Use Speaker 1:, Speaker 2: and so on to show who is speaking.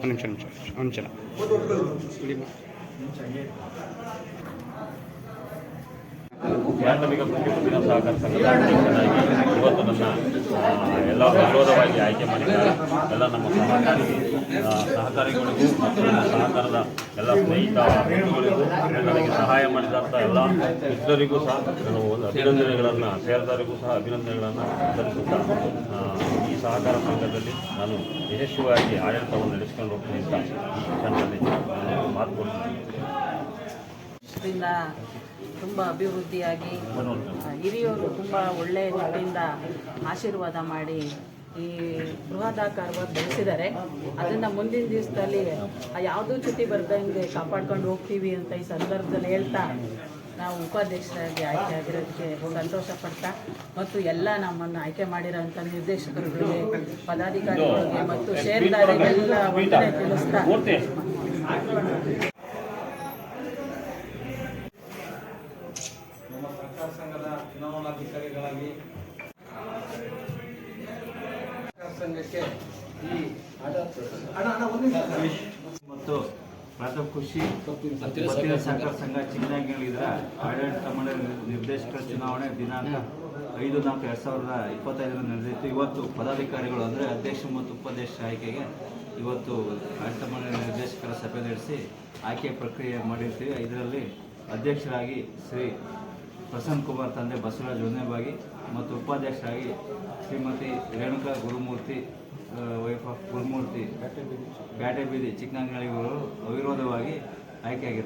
Speaker 1: ಒಂದು ನಿಮಿಷ ನಿಮಿಷ ಒಂದು.
Speaker 2: ಪ್ರಾಥಮಿಕ ಸಹಕಾರ ಸಂಘದ ಅಧ್ಯಕ್ಷನಾಗಿ ಇವತ್ತು ನನ್ನ ಎಲ್ಲ ಗೌರವವಾಗಿ ಆಯ್ಕೆ ಮಾಡಿದ್ದಾರೆ ಎಲ್ಲ ನಮ್ಮ ಸಹಕಾರಿ ಸಹಕಾರಿಗಳಿಗೂ ಮತ್ತು ನನ್ನ ಸಹಕಾರದ ಎಲ್ಲ ಸ್ನೇಹಿತ ಬಂಧುಗಳಿಗೂ ನನಗೆ ಸಹಾಯ ಮಾಡಿದಂಥ ಎಲ್ಲ ಮಿತ್ರರಿಗೂ ಸಹ ನಾನು ಅಭಿನಂದನೆಗಳನ್ನು ಸೇರಿದವರಿಗೂ ಸಹ ಅಭಿನಂದನೆಗಳನ್ನು ಸಲ್ಲಿಸುತ್ತಾ ಸಹಕಾರ ಸಂಘದಲ್ಲಿ ನಾನು ಯಶಸ್ವಿಯಾಗಿ ಆಡಳಿತವನ್ನು ನಡೆಸಿಕೊಂಡು ಹೋಗ್ತೀನಿ ಅಂತ ಈ ಕ್ಷಣದಲ್ಲಿ ನಾನು ಮಾತು ಕೊಡ್ತೀನಿ.
Speaker 3: ತುಂಬ ಅಭಿವೃದ್ಧಿಯಾಗಿ ಹಿರಿಯವರು ತುಂಬ ಒಳ್ಳೆಯ ರೀತಿಯಿಂದ ಆಶೀರ್ವಾದ ಮಾಡಿ ಈ ಬೃಹದಾಕಾರವಾಗಿ ಬೆಳೆಸಿದ್ದಾರೆ ಅದನ್ನು ಮುಂದಿನ ದಿವಸದಲ್ಲಿ ಯಾವುದೂ ಚ್ಯುತಿ ಬರ್ದಂಗೆ ಕಾಪಾಡ್ಕೊಂಡು ಹೋಗ್ತೀವಿ ಅಂತ ಈ ಸಂದರ್ಭದಲ್ಲಿ ಹೇಳ್ತಾ ನಾವು ಉಪಾಧ್ಯಕ್ಷರಾಗಿ ಆಯ್ಕೆ ಆಗಿರೋದಕ್ಕೆ ಸಂತೋಷ ಪಡ್ತಾ ಮತ್ತು ಎಲ್ಲ ನಮ್ಮನ್ನು ಆಯ್ಕೆ ಮಾಡಿರೋಂಥ ನಿರ್ದೇಶಕರುಗಳಿಗೆ ಪದಾಧಿಕಾರಿಗಳಿಗೆ ಮತ್ತು ಷೇರ್ದಾರರಿಗೆಲ್ಲ ವಂದನೆ ತಿಳಿಸ್ತಾ
Speaker 4: ಸಂಘದ ಚುನಾವಣಾಧಿಕಾರಿಗಳಾಗಿ ಸಹಕಾರ ಸಂಘಕ್ಕೆ ಈ ಅಣ್ಣ ಅಣ್ಣ ಒಂದು ನಿಮಿಷ.
Speaker 5: ಮತ್ತು ಪ್ರಾಥಮಿಕ ಖುಷಿ ಪತ್ತಿನ ಸಹಕಾರ ಸಂಘ ಚಿಕ್ಕನಾಗಿಗಳಿದ್ರ ಆಡಳಿತ ಮಂಡಳಿ ನಿರ್ದೇಶಕರ ಚುನಾವಣೆ ದಿನಾಂಕ ಐದು ನಾಲ್ಕು ಎರಡು ಸಾವಿರದ ಇಪ್ಪತ್ತೈದರಲ್ಲಿ ನಡೆದಿತ್ತು. ಇವತ್ತು ಪದಾಧಿಕಾರಿಗಳು ಅಂದರೆ ಅಧ್ಯಕ್ಷ ಮತ್ತು ಉಪಾಧ್ಯಕ್ಷ ಆಯ್ಕೆಗೆ ಇವತ್ತು ಆಡಳಿತ ಮಂಡಳಿ ನಿರ್ದೇಶಕರ ಸಭೆ ನಡೆಸಿ ಆಯ್ಕೆ ಪ್ರಕ್ರಿಯೆ ಮಾಡಿರ್ತೀವಿ. ಇದರಲ್ಲಿ ಅಧ್ಯಕ್ಷರಾಗಿ ಶ್ರೀ ಪ್ರಸನ್ನ ಕುಮಾರ್ ತಂದೆ ಬಸವರಾಜ್ ಒಂದೇಬಾಗಿ ಮತ್ತು ಉಪಾಧ್ಯಕ್ಷರಾಗಿ ಶ್ರೀಮತಿ ರೇಣುಕಾ ಗುರುಮೂರ್ತಿ ವೈಫ್ ಆಫ್ ಗುರುಮೂರ್ತಿ ಬ್ಯಾಟೆ ಬೀದಿ ಚಿಕ್ಕನಂಗಳಿ ಅವಿರೋಧವಾಗಿ ಆಯ್ಕೆಯಾಗಿದ್ದಾರೆ